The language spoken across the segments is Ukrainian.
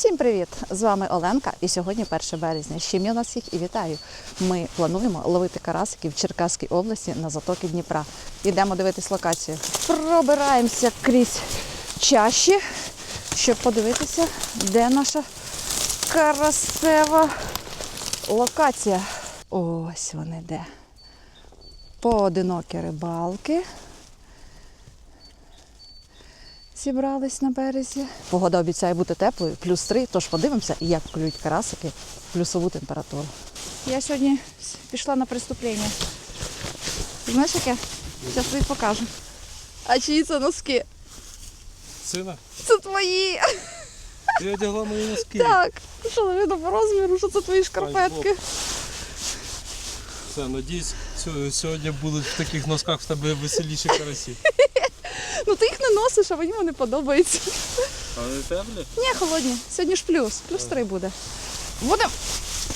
Всім привіт! З вами Оленка. І сьогодні 1 березня. З чим я нас всіх і вітаю. Ми плануємо ловити карасиків в Черкаській області на затоки Дніпра. Йдемо дивитись локацію. Пробираємося крізь чащі, щоб подивитися, де наша карасева локація. Ось вони де. Поодинокі рибалки. Зібрались на березі. Погода обіцяє бути теплою, плюс 3, тож подивимося, як клюють карасики в плюсову температуру. Я сьогодні пішла на преступлення. Знаєш яке? Зараз тобі покажу. А чиї це носки? Сина, Це твої. ти одягла мої носки. Так. Що не видно по розміру, що це твої шкарпетки. Все, надіюсь, сьогодні будуть в таких носках в тебе веселіші карасі. Носиш, а мені вони подобаються. А не теплі? Ні, холодні. Сьогодні ж плюс. Плюс три буде. Будемо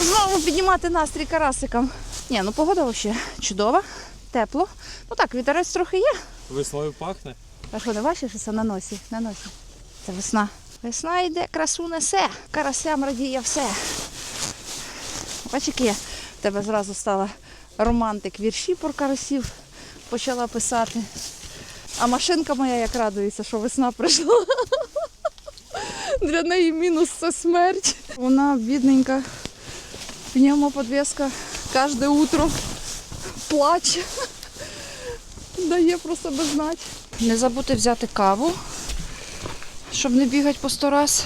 знову піднімати настрій карасикам. Ні, ну погода взагалі чудова, тепло. Ну так, вітерець трохи є. Весною пахне. А що, не бачиш, що це на носі? На носі. Це весна. Весна йде, красу несе. Карасям радіє все. Бач, які я в тебе зразу стала романтик вірші про карасів. Почала писати. А машинка моя як радується, що весна прийшла. Для неї мінус це смерть. Вона бідненька. Пневмоподвеска кожне утро плаче. Дає про себе знати. Не забудьте взяти каву, щоб не бігати по сто раз.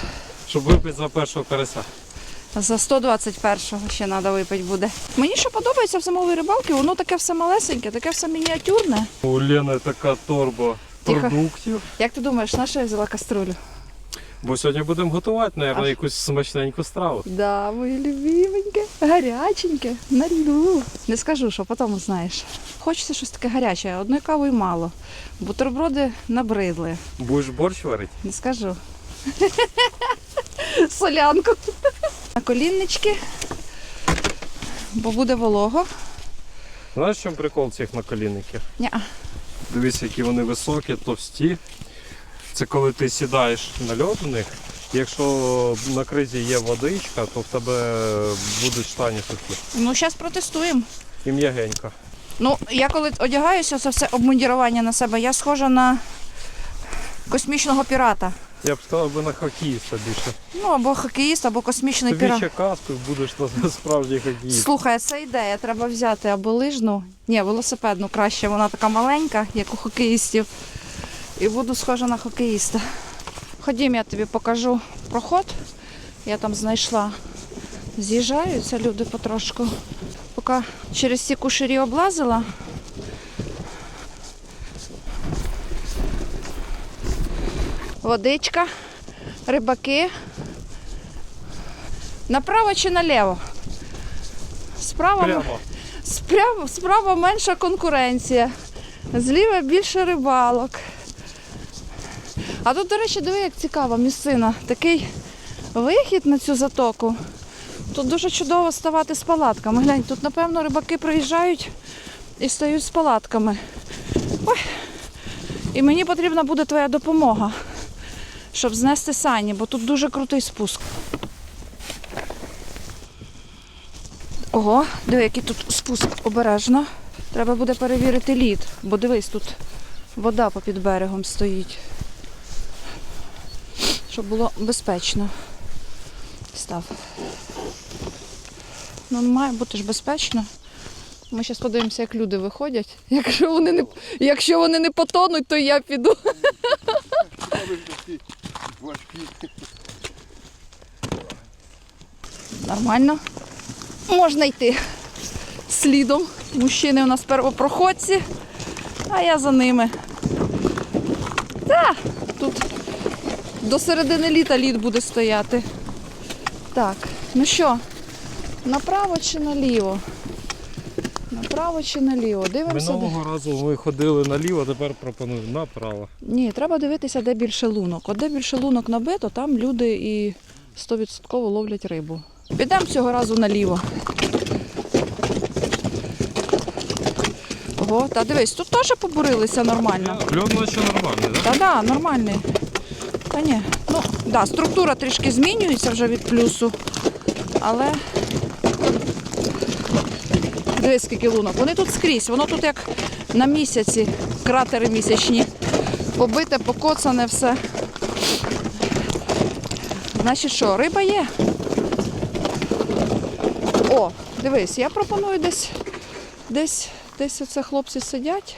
Щоб випити за першого карася. За 121-го ще треба випити буде. Мені що подобається в зимовій рибалці, воно таке все малесеньке, таке все мініатюрне. У Лени така торба Тихо. продуктів. Як ти думаєш, на що я взяла каструлю? Бо сьогодні будемо готувати, мабуть, А. якусь смачненьку страву. Да, моє любименьке, гаряченьке, налю. Не скажу, що потім знаєш. Хочеться щось таке гаряче, одної кави мало. Бутерброди набридли. Будеш борщ варити? Не скажу. Солянку. На коліннички, бо буде волого. Знаєш, в чому прикол цих наколінників? Ня. Дивись, які вони високі, товсті. Це коли ти сідаєш на льод в них. Якщо на кризі є водичка, то в тебе будуть штані сухі. Ну, зараз протестуємо. І м'ягенько. Ну, я коли одягаюся, це все обмундірування на себе, я схожа на космічного пірата. Я б сказав би на хокеїста більше. Ну, або хокеїст, або космічний Тобі пірат. ще каску і будеш на справжній хокеїст. Слухай, це ідея, треба взяти або лижну, ні, велосипедну краще, вона така маленька, як у хокеїстів. І буду схожа на хокеїста. Ходім, я тобі покажу проход. Я там знайшла. З'їжджаються люди потрошку. Поки через ці кушері облазила. Водичка, рибаки. Направо чи наліво? Справа, Прямо. Справа, справа менша конкуренція. Зліва більше рибалок. А тут, до речі, диви, як цікава місцина. Такий вихід на цю затоку. Тут дуже чудово ставати з палатками. Глянь, тут, напевно, рибаки приїжджають і стають з палатками. Ой. І мені потрібна буде твоя допомога, щоб знести сані, бо тут дуже крутий спуск. Ого, диви, який тут спуск обережно. Треба буде перевірити лід, бо дивись, тут вода попід берегом стоїть. Щоб було безпечно. Став. Ну, має бути ж безпечно. Ми зараз подивимося, як люди виходять. Якщо вони не, якщо вони не потонуть, то я піду. Нормально. Можна йти слідом. Мужчини у нас первопроходці, а я за ними. Та, тут до середини літа лід буде стояти. Так, ну що, направо чи наліво? Направо чи наліво? Дивимося. Де... Минулого разу ми ходили наліво, тепер пропоную направо. Ні, треба дивитися, де більше лунок. От де більше лунок набито, там люди і 100% ловлять рибу. Підемо цього разу наліво. Ого, та дивись, тут теж побурилися нормально. Льод наче нормальний, так? Та да, нормальний. Та ні. Ну, да, структура трішки змінюється вже від плюсу. Але дивись, скільки лунок. Вони тут скрізь, воно тут як на місяці, кратери місячні. Побите, покоцане все. Значить що, риба є. О, дивись, я пропоную десь, десь, десь оце хлопці сидять.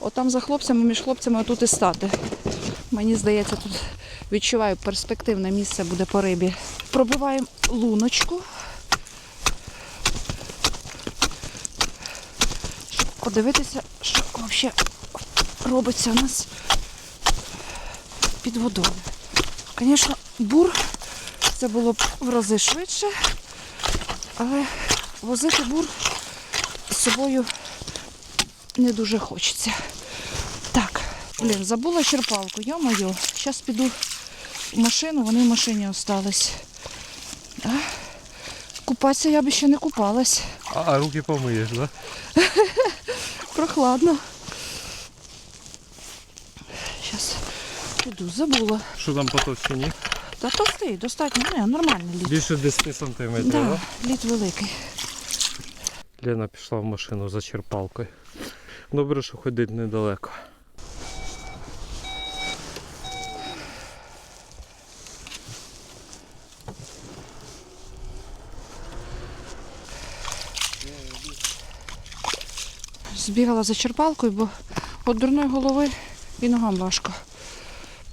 Отам за хлопцями, між хлопцями тут і стати. Мені здається, тут відчуваю перспективне місце буде по рибі. Пробиваємо луночку. Подивитися, що взагалі робиться у нас під водою. Звісно, бур це було б в рази швидше, але возити бур з собою не дуже хочеться. Так, блін, забула черпалку, йо-моє. Зараз піду в машину, вони в машині остались. Купатися я б ще не купалась. А, а руки помиєш, так? Да? Прохладно. Зараз піду, забула. Що там по товщині? Та товстий, достатньо, не, нормальний лід. Більше 10 сантиметрів, так? Да, лід великий. Лена пішла в машину за черпалкою. Добре, що ходить недалеко. Збігала за черпалкою, бо від дурної голови і ногам важко.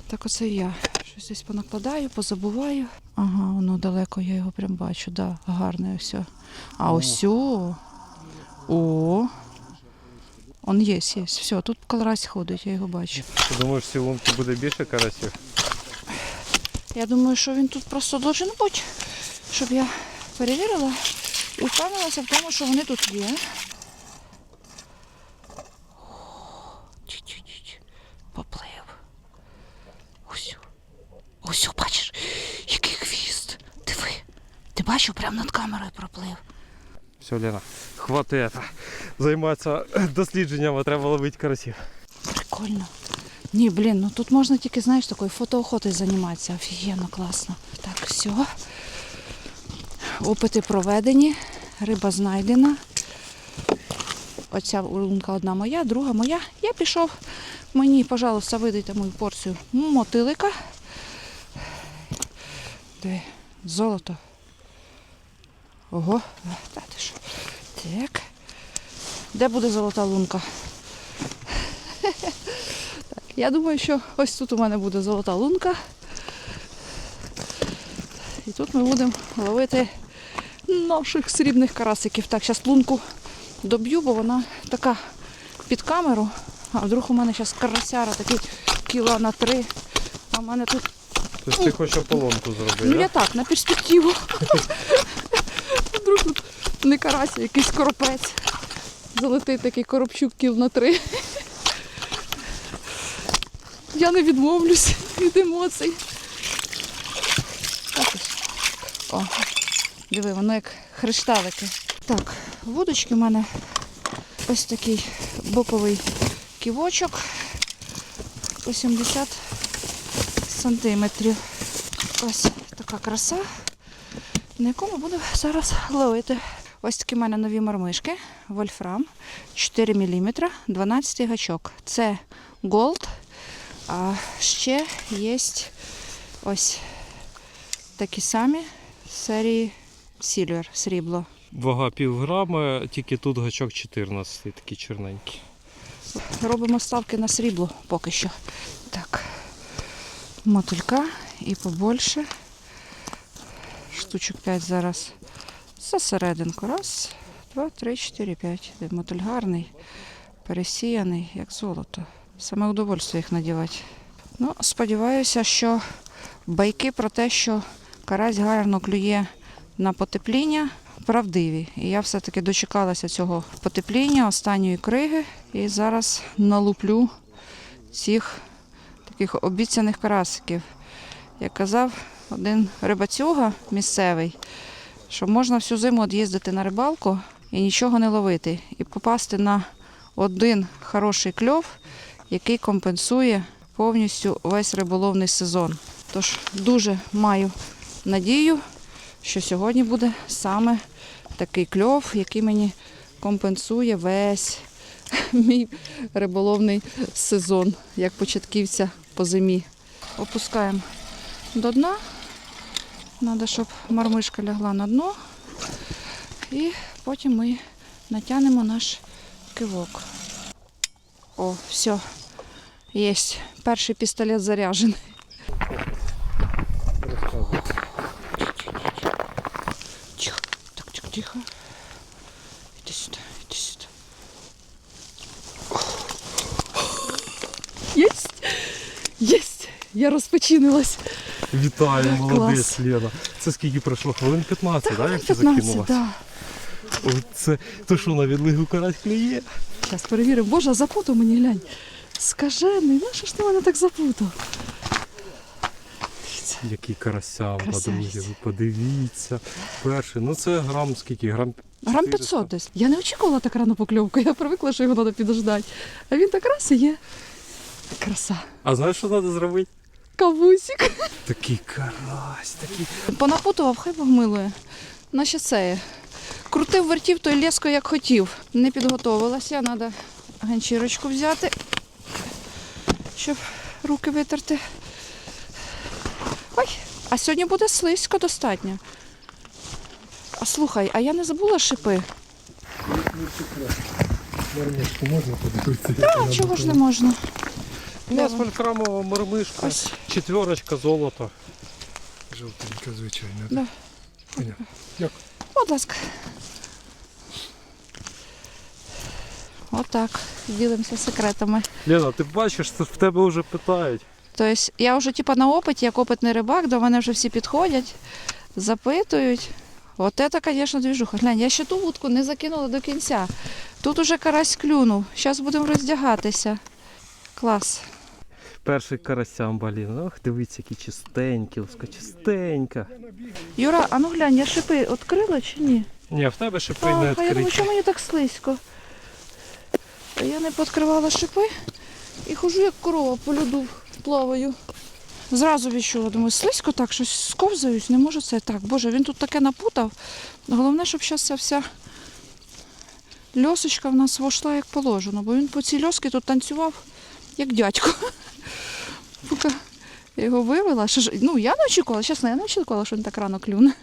Так оце я. Щось десь понакладаю, позабуваю. Ага, воно далеко, я його прям бачу, да, гарне ось. А ось. О, о. Он є, є. Все, тут колорась ходить, я його бачу. Ти думаєш, в цій лунці буде більше карасів? Я думаю, що він тут просто должен бути, щоб я перевірила і впевнилася в тому, що вони тут є. Чі-чі-чі. Поплив. Ось. Ось, бачиш, який хвіст. Диви. Прямо над камерою проплив. Все, Лена, хватить. Займатися дослідженнями, треба ловити карасів. Прикольно. Ні, блін, ну тут можна тільки, знаєш, такою фотоохотою займатися. Офігенно, класно. Так, все. Опити проведені, риба знайдена. Оця лунка одна моя, друга моя. Я пішов. Мені, пожалуйста, видайте мою порцію мотилика. Де? Золото. Ого, та ти що? Так. Де буде золота лунка? Я думаю, що ось тут у мене буде золота лунка. І тут ми будемо ловити наших срібних карасиків. Так, зараз лунку доб'ю, бо вона така під камеру. А вдруг у мене зараз карасяра такий кіла на три. А в мене тут. Тобто ти хочеш ополонку зробити, Ну я так, на перспективу. Вдруг тут не карась, а якийсь коропець. Залетить такий коробчук кіл на три. Я не відмовлюсь від емоцій. О, диви, воно як хрешталики. Так, вудочки в мене ось такий боковий ківочок. 80 сантиметрів. Ось така краса, на якому буду зараз ловити. Ось такі в мене нові мармишки. Вольфрам 4 мм, 12 гачок. Це Gold. А ще є ось такі самі серії Silver, срібло. Вага пів грама, тільки тут гачок 14, такий чорненький. Робимо ставки на срібло поки що. Так, мотилька і побольше. Штучок 5 зараз за серединку. Раз, два, три, чотири, п'ять. Де Мотиль гарний, пересіяний, як золото. Саме удовольствие їх надівати. Ну, сподіваюся, що байки про те, що карась гарно клює на потепління, правдиві. І я все-таки дочекалася цього потепління, останньої криги. І зараз налуплю цих таких обіцяних карасиків. Як казав один рибацюга місцевий, що можна всю зиму от їздити на рибалку і нічого не ловити, і попасти на один хороший кльов, який компенсує повністю весь риболовний сезон. Тож дуже маю надію, що сьогодні буде саме такий кльов, який мені компенсує весь мій риболовний сезон, як початківця по зимі. Опускаємо до дна. Треба, щоб мармишка лягла на дно. І потім ми натягнемо наш кивок. О, все. Є. Перший пістолет заряджений. Тихо. Так, тихо, тихо. Іди сюди, іди сюди. Єсть! Єсть! Я розпочинилась. Вітаю, молодець, Лена. Це скільки пройшло? Хвилин 15, так? Як ти 15, закинула? да. Це то що на відлигу карась клює? Зараз перевіримо. Боже, запутав мені глянь. Скажений, ну що ж ти мене так запутав? Дивіться. Який Красавець. друзі, ви подивіться. Перший, ну це грам скільки? Грам Грам 500 десь. Я не очікувала так рано покльовку. Я привикла, що його треба підождати. А він так раз і є. Краса. А знаєш, що треба зробити? Кавусик. Такий карась, такий. Понапутував, хай Бог милує. Наче це. Крутив, вертів той леско, як хотів. Не підготовилася. Треба ганчірочку взяти, щоб руки витерти. Ой, а сьогодні буде слизько достатньо. А слухай, а я не забула шипи? Мармишку можна подивитися? А чого ж не можна? У нас вольфрамова мармишка, Ось. четверочка золото. Жовтенька, звичайно. Да. Понятно. Будь ласка. Отак. Ділимося секретами. Лена, ти бачиш, це в тебе вже питають. Тобто я вже типа на опиті, як опитний рибак, до мене вже всі підходять, запитують. От це, звісно, двіжуха. Глянь, я ще ту вудку не закинула до кінця. Тут уже карась клюнув. Зараз будемо роздягатися. Клас. Перший карасям, блін. Ох, дивіться, які чистенькі, луска, чистенька. Юра, а ну глянь, я шипи відкрила чи ні? Ні, в тебе шипи не Ах, я думаю, що мені так слизько. Я не пооткривала шипи і хожу як корова по льоду плаваю. Зразу відчула, думаю, слизько так, щось сковзаюсь, не можу це так. Боже, він тут таке напутав. Головне, щоб зараз ця вся льосочка в нас вошла як положено, бо він по цій льоски тут танцював, як дядько. Поки я його вивела. Що ж, ну, я не очікувала, чесно, я не очікувала, що він так рано клюне.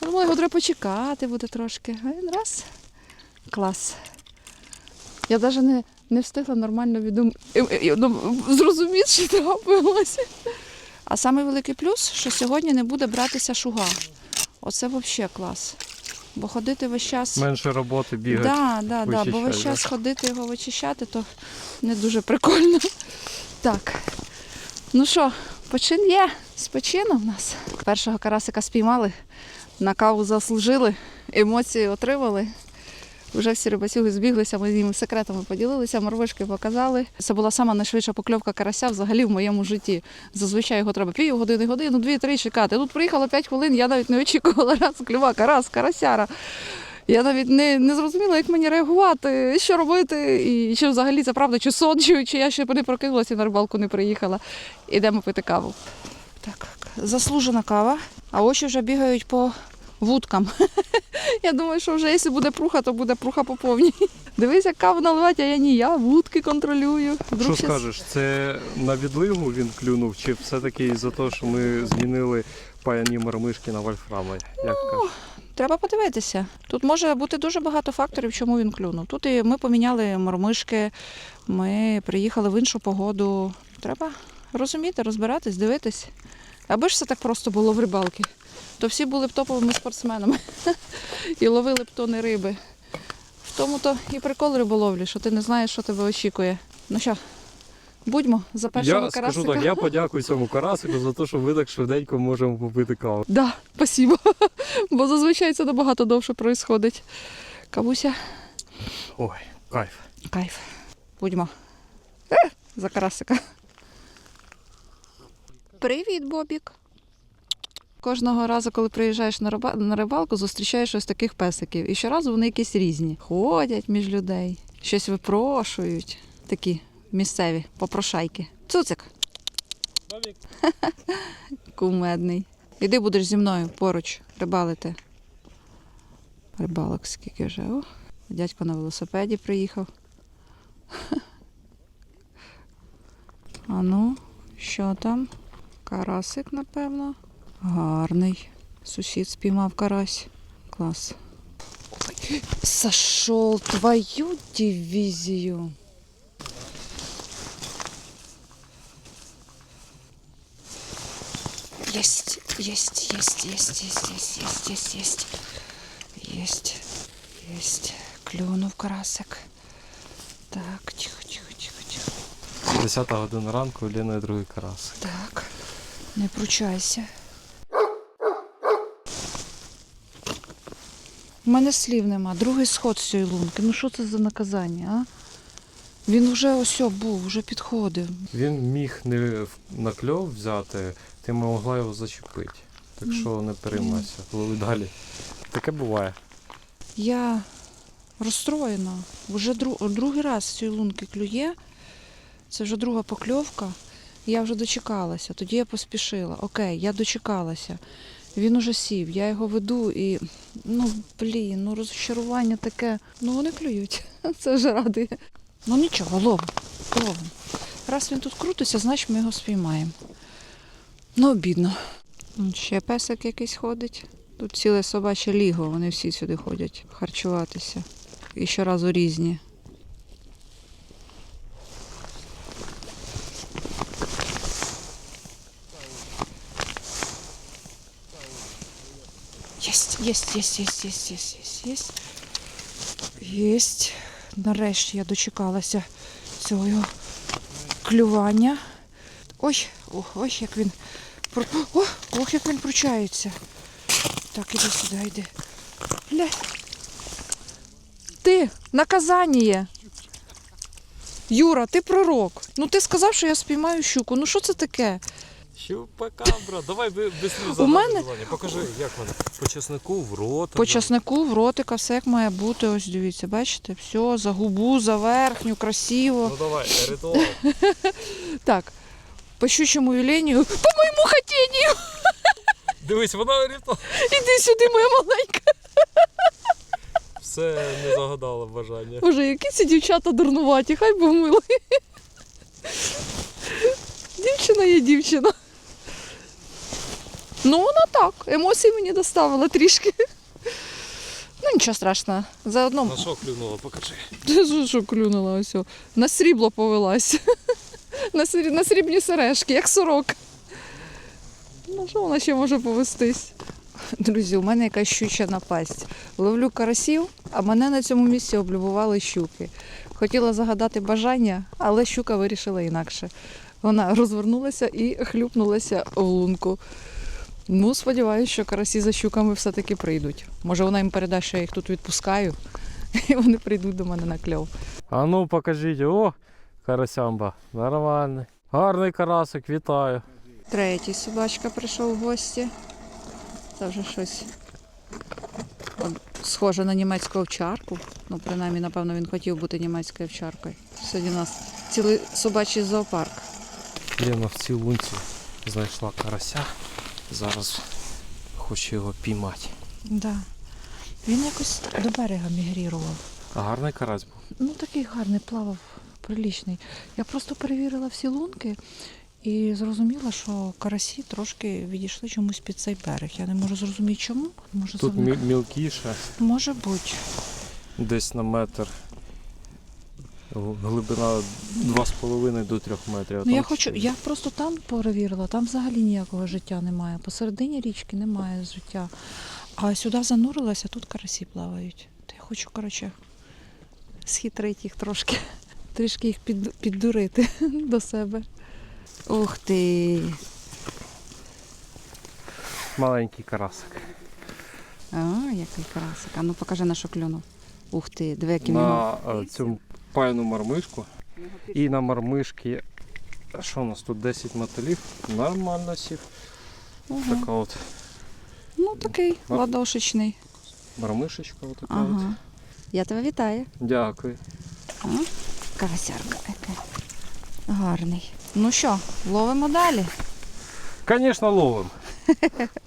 Я думала, його треба почекати буде трошки. А він раз. Клас. Я навіть не, не встигла нормально відум... е, е, ну, зрозуміти, що трапилося. А самий великий плюс, що сьогодні не буде братися шуга. Оце взагалі клас. Бо ходити весь час. Менше роботи бігати. Да, да, да, бо весь час ходити його вичищати, то не дуже прикольно. Так. Ну що, почин є. спочину в нас. Першого карасика спіймали, на каву заслужили, емоції отримали. Вже всі рибацюги збіглися, ми з ними секретами поділилися, морвишки показали. Це була сама найшвидша покльовка карася взагалі в моєму житті. Зазвичай його треба пів години, годину, дві-три чекати. Тут приїхало 5 хвилин, я навіть не очікувала раз клюва, карас, карасяра. Я навіть не, не зрозуміла, як мені реагувати, що робити, і чи взагалі це правда, чи сон, чи, чи я ще не прокинулася і на рибалку не приїхала. Ідемо пити каву. Так, заслужена кава, а очі вже бігають по вудкам. Я думаю, що вже якщо буде пруха, то буде пруха по повній. Дивись, як каву наливати, а я ні, я вудки контролюю. Вдруг Що щас- скажеш, це на відлигу він клюнув, чи все-таки за те, що ми змінили паяні мармишки на вольфрами? Як кажеш? Треба подивитися. Тут може бути дуже багато факторів, чому він клюнув. Тут і ми поміняли мормишки, ми приїхали в іншу погоду. Треба розуміти, розбиратись, дивитись. Аби ж все так просто було в рибалки, то всі були б топовими спортсменами і ловили б тони риби. В тому то і прикол риболовлі, що ти не знаєш, що тебе очікує. Ну що, будьмо за першого Я скажу так, я подякую цьому карасику за те, що ви так швиденько можемо попити каву. Да, спасибо. Бо зазвичай це набагато довше відбувається. Кавуся, Ой, кайф. кайф. Будьмо. Е, за карасика. Привіт, Бобік. Кожного разу, коли приїжджаєш на, риба- на рибалку, зустрічаєш ось таких песиків. І щоразу вони якісь різні. Ходять між людей, щось випрошують. Такі місцеві попрошайки. Цуцик. Бобік. Кумедний. Іди будеш зі мною поруч рибалити. Рибалок скільки вже. О, дядько на велосипеді приїхав. А ну, що там? Карасик, напевно. Гарний. Сусід спіймав карась. Клас. Ой, сошел твою дивізію. Есть, есть, есть, есть, есть, есть, есть, есть, есть. Есть, есть. Клюнув карасик. Так, тихо, тихо, тихо, тихо. 10 година ранку, Ліна і другий карас. Так, не пручайся. У мене слів нема. Другий сход з цієї лунки. Ну що це за наказання, а? Він вже ось був, вже підходив. Він міг не на кльов взяти, ти могла його зачепити. Так що не переймайся, лови далі. Таке буває. Я розстроєна. Вже дру... другий раз з цієї лунки клює. Це вже друга покльовка. Я вже дочекалася. Тоді я поспішила. Окей, я дочекалася. Він уже сів, я його веду і ну блін, ну розчарування таке. Ну вони клюють. Це вже радує. Ну нічого, ловимо. ловимо. Раз він тут крутиться, значить ми його спіймаємо. Ну, обідно. Ще песик якийсь ходить. Тут ціле собаче ліго, вони всі сюди ходять харчуватися. І щоразу різні. Єсть, єсть, єсть, єсть, єсть, єсть, єсть, єсть. Єсть. Нарешті я дочекалася цього клювання. Ой, ох, ой, як він. О, ох, як він пручається. Так, іди сюди, йди. Ля. Ти, наказання. Юра, ти пророк. Ну ти сказав, що я спіймаю щуку. Ну що це таке? Щупакабра, давай швидше У мене- Покажи, як вона. По чеснику в рот. По часнику, в ротика, все як має бути. Ось дивіться, бачите, все, за губу, за верхню, красиво. Ну давай, ритуал. Так, по щучому веленню, по моєму хотінню. Дивись, вона ритуал. Іди сюди, моя маленька. Все не загадала бажання. Боже, які ці дівчата дурнуваті, хай би мили. Дівчина є дівчина. Ну, вона так. Емоцій мені доставила трішки. Ну, нічого страшного. Заодно На що клюнула, покажи. Що, що клюнула ось. На срібло повелась. На, срі... на срібні сережки, як сорок. Ну, що вона ще може повестись? Друзі, у мене якась щуча напасть. Ловлю карасів, а мене на цьому місці облюбували щуки. Хотіла загадати бажання, але щука вирішила інакше. Вона розвернулася і хлюпнулася в лунку. Ну, сподіваюся, що карасі за щуками все-таки прийдуть. Може, вона їм передасть, що я їх тут відпускаю, і вони прийдуть до мене на кльов. А ну покажіть, о, карасямба. Нормальний. Гарний карасик, вітаю. Третій собачка прийшов в гості. Це вже щось схоже на німецьку овчарку. Ну, принаймні, напевно, він хотів бути німецькою овчаркою. Сьогодні у нас цілий собачий зоопарк. Лена в цій лунці знайшла карася. Зараз хоче його піймати. Да. Він якось до берега мігрірував. А гарний карась був. Ну, такий гарний, плавав, прилічний. Я просто перевірила всі лунки і зрозуміла, що карасі трошки відійшли чомусь під цей берег. Я не можу зрозуміти, чому. Може, Тут завник- мілкіше, Може бути. десь на метр. Глибина 2,5 до 3 метрів. Ну я хочу, я просто там перевірила, там взагалі ніякого життя немає. Посередині річки немає життя. А сюди занурилася, тут карасі плавають. То я хочу, коротше, схитрити їх трошки, трішки їх під, піддурити до себе. Ух ти! Маленький карасик. А, який карасик. А ну покажи на що клюнув. Ух ти, диви, який На е, цю пайну мармишку. І на мармишки. Що у нас тут 10 мотилів? Нормально сів. Ага. Така от Ну такий Мар- ладошечний. мармишечка. Отака от. Я тебе вітаю. Дякую. Карасярка яка. Гарний. Ну що, ловимо далі. Звісно, ловим.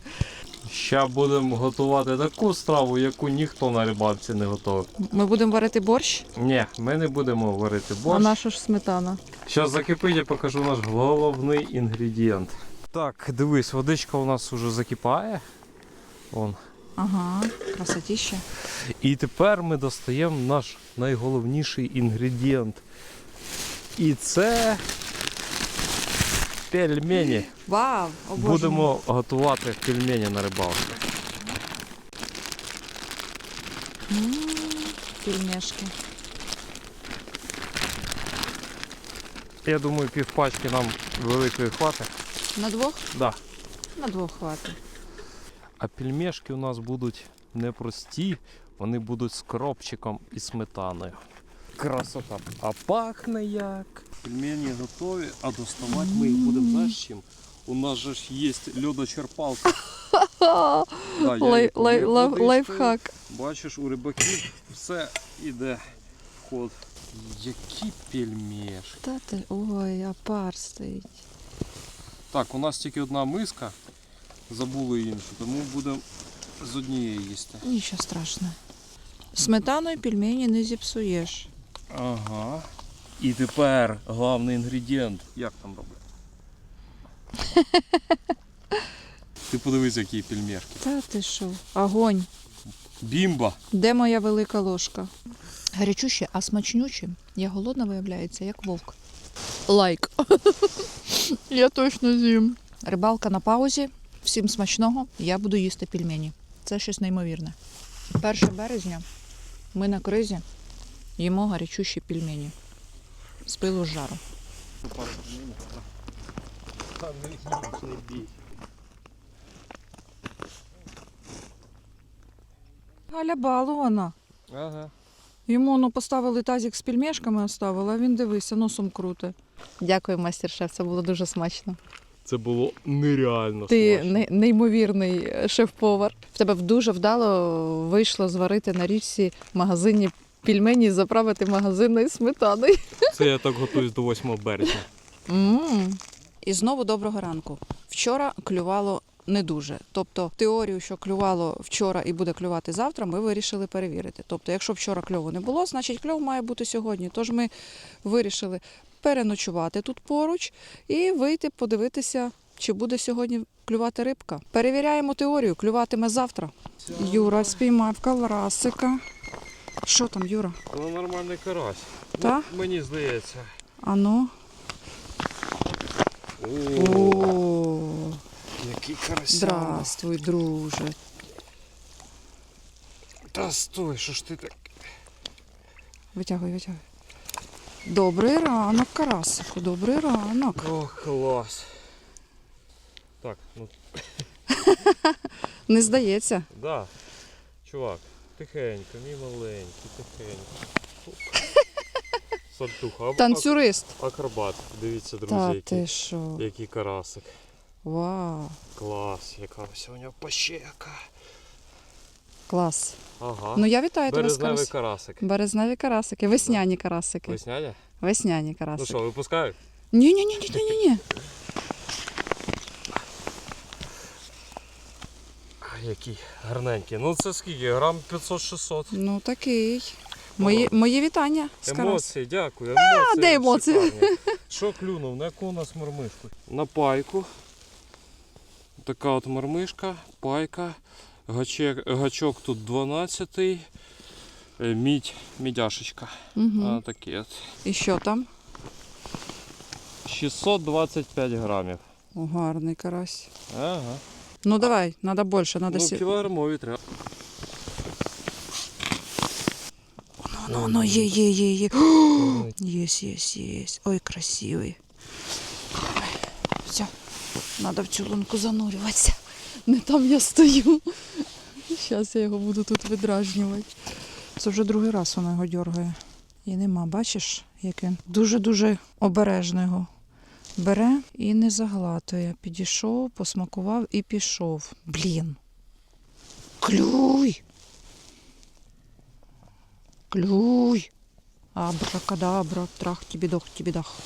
Ще будемо готувати таку страву, яку ніхто на рибалці не готовив. Ми будемо варити борщ, Ні, ми не будемо варити борщ. а наша ж сметана. Зараз закипить, я покажу наш головний інгредієнт. Так, дивись, водичка у нас вже закипає. Вон. Ага, красотіще. І тепер ми достаємо наш найголовніший інгредієнт. І це пельмені. Вау! обожнюю. Будемо готувати пельмені на рибалці. Пельмешки. Я думаю, півпачки нам великої хватить. На двох? Да. На двох хватить. А пельмешки у нас будуть непрості, вони будуть з кропчиком і сметаною. Красота. А пахне як. Пельмені готові, а доставати ми їх будемо знаєш чим? У нас же ж є льодочерпалка. Да, я водичкою. лайфхак. Бачиш, у рибаків все іде в ход. Які пельмешки. Та ти, ой, а пар стоїть. Так, у нас тільки одна миска. Забули іншу, тому будемо з однієї їсти. Нічого страшного. Сметаною пельмені не зіпсуєш. Ага. І тепер головний інгредієнт. Як там робити? Ти подивись, які пельмешки. Та ти що? Огонь. Бімба! Де моя велика ложка? Гарячуще, а смачнюче. Я голодна, виявляється, як вовк. Лайк. Я точно з'їм. Рибалка на паузі. Всім смачного. Я буду їсти пельмені. Це щось неймовірне. 1 березня ми на кризі їмо гарячущі пельмені. З пилу з жару. Галя балована. Ага. Йому ну, поставили тазик з пельмешками, оставили, а він дивися, носом круте. Дякую, майстер-шеф, це було дуже смачно. Це було нереально Ти смачно. не- неймовірний е, шеф-повар. В тебе дуже вдало вийшло зварити на річці в магазині пельмені і заправити магазинною сметаною. Це я так готуюсь до 8 березня. м І знову доброго ранку. Вчора клювало не дуже. Тобто теорію, що клювало вчора і буде клювати завтра, ми вирішили перевірити. Тобто, якщо вчора кльову не було, значить кльов має бути сьогодні. Тож ми вирішили переночувати тут поруч і вийти подивитися, чи буде сьогодні клювати рибка. Перевіряємо теорію, клюватиме завтра. Юра спіймав каврасика. Що там, Юра? Ну нормальний карась. Та? Ну, мені здається. Ану. О, О, який карась. здравствуй, друже. Та стой, що ж ти так. Витягуй, витягуй. Добрий ранок, Карасику, добрий ранок. О, клас. Так, ну Не здається. да. Чувак, тихенько, мій маленький, тихенько. Сальтуха, Танцюрист. акробат. Дивіться, друзі, Та який, ти що? який карасик. Вау, Клас, яка сьогодні пощека. клас. Ага. Ну я вітаю тебе з Березневий карасиком. карасик. Березневі карасики, весняні карасики. Весняні Ну карасики. що, випускають? Ні, ні, ні, ні, ні, ні, ні. А, Який гарненький. Ну це скільки? Грам 500-600. Ну такий. Мої, мої вітання. Емоції, дякую. Емоції де емоції? шикарні. Що клюнув? На яку у нас мормишку? На пайку. Така от мормишка, пайка. Гачек, гачок тут 12 е, мідь, мідяшечка. Угу. А, такі от. І що там? 625 грамів. О, гарний карась. Ага. Ну давай, треба більше, треба Ну, сі... кілограмові треба. Ну, ну, є, є, є, є. Єсть, єсть, єсть. Ой, красивий. Ой, Все, треба в цю лунку занурюватися. Не там я стою. Зараз я його буду тут видражнювати. Це вже другий раз вона його дергає. І нема, бачиш, як він дуже-дуже обережно його бере і не заглатує. Підійшов, посмакував і пішов. Блін. Клюй. Клюй. Абракадабра, трах тобі дох, тобі дох.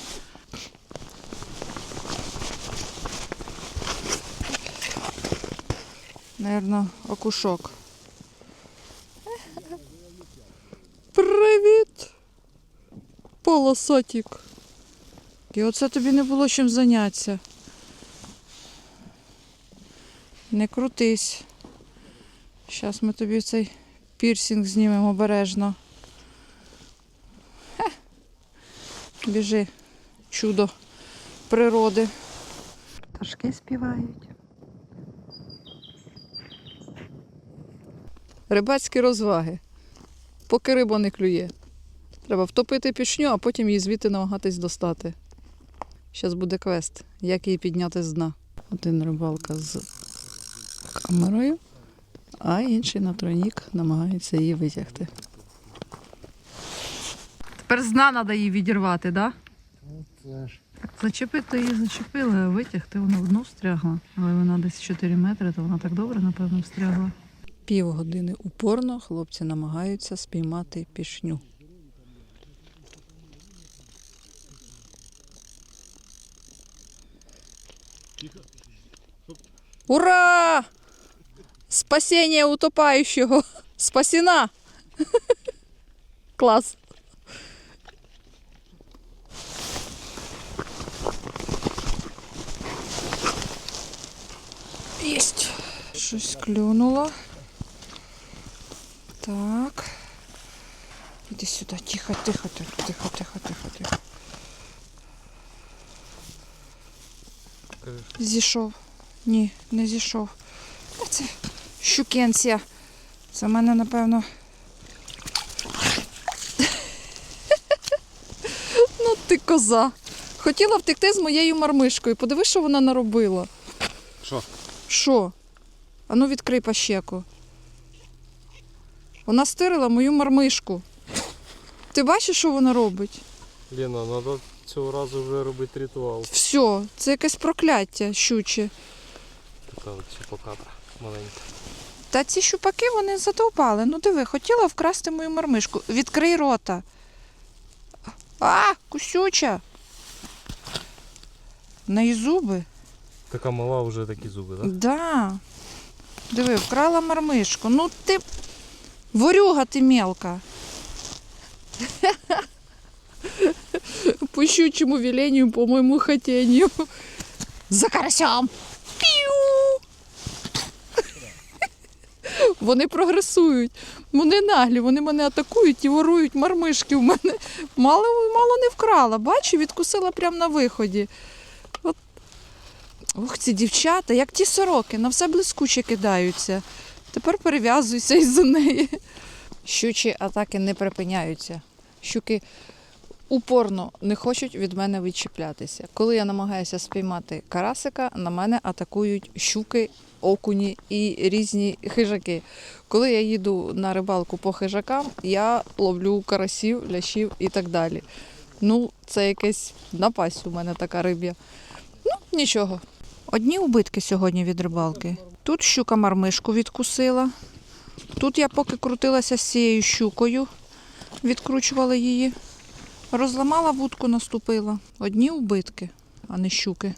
Наверно, окушок. Привіт, полосотик. І оце тобі не було чим зайнятися. Не крутись. Зараз ми тобі цей пірсинг знімемо обережно. Хе. Біжи, чудо природи. Пташки співають. Рибацькі розваги. Поки риба не клює. Треба втопити пішню, а потім її звідти намагатись достати. Зараз буде квест, як її підняти з дна. Один рибалка з камерою, а інший на тройнік намагається її витягти. Тепер з дна треба її відірвати, так? Зачепити її зачепили, а витягти вона в дно встрягла. Але вона десь 4 метри, то вона так добре, напевно, встрягла. Півгодини упорно хлопці намагаються спіймати пішню. Ура! Спасение утопающего! Спасена! Клас! Єсть! Щось клюнуло. Так. Іди сюди, тихо, тихо, тихо, тихо, тихо, тихо, тихо. Зійшов. Ні, не зійшов. А Це щукенція. Це в мене, напевно. ну ти коза. Хотіла втекти з моєю мармишкою. Подивись, що вона наробила. Що? Що? Ану відкрий пащеку. Вона стирила мою мармишку. Ти бачиш, що вона робить? Ліна, треба цього разу вже робити ритуал. Все, це якесь прокляття щуче. Така от чупакабра маленька. Та ці щупаки вони задовбали. Ну диви, хотіла вкрасти мою мармишку. Відкрий рота. А, кусюча. В неї зуби. Така мала вже такі зуби, так? Да. Диви, вкрала мармишку. Ну ти. Ворюга ти мелка. По щучьему велению, по моему хотению. За карасем. Піу! Вони прогресують. Вони наглі, вони мене атакують і ворують мармишки в мене. Мало, мало не вкрала. Бачу, відкусила прямо на виході. От. Ух, ці дівчата, як ті сороки, на все блискуче кидаються. Тепер перев'язуйся із-за неї. Щучі атаки не припиняються. Щуки упорно не хочуть від мене відчіплятися. Коли я намагаюся спіймати карасика, на мене атакують щуки, окуні і різні хижаки. Коли я їду на рибалку по хижакам, я ловлю карасів, лящів і так далі. Ну, це якесь напасть у мене така риб'я. Ну, нічого. Одні убитки сьогодні від рибалки. Тут щука мармишку відкусила. Тут я поки крутилася з цією щукою, відкручувала її. Розламала вудку, наступила. Одні убитки, а не щуки.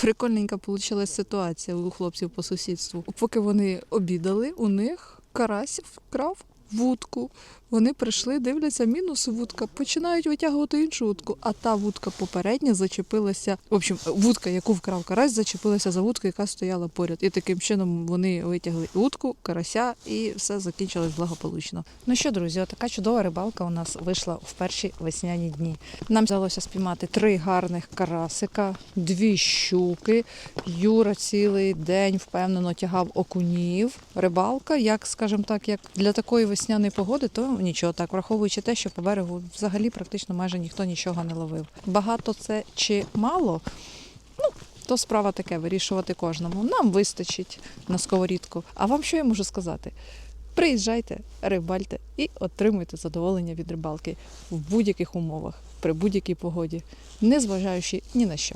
Прикольненька вийшла ситуація у хлопців по сусідству. Поки вони обідали, у них карась вкрав вудку. Вони прийшли, дивляться, мінус вудка, починають витягувати іншу вудку, а та вудка попередня зачепилася. В общем, вудка, яку вкрав карась, зачепилася за вудку, яка стояла поряд. І таким чином вони витягли вудку, карася, і все закінчилось благополучно. Ну що, друзі, отака чудова рибалка у нас вийшла в перші весняні дні. Нам вдалося спіймати три гарних карасика, дві щуки. Юра цілий день впевнено тягав окунів. Рибалка, як скажімо так, як для такої весняної погоди, то нічого так, враховуючи те, що по берегу взагалі практично майже ніхто нічого не ловив. Багато це чи мало? Ну, то справа таке вирішувати кожному. Нам вистачить на сковорідку. А вам що я можу сказати? Приїжджайте, рибальте і отримуйте задоволення від рибалки в будь-яких умовах, при будь-якій погоді, незважаючи ні на що.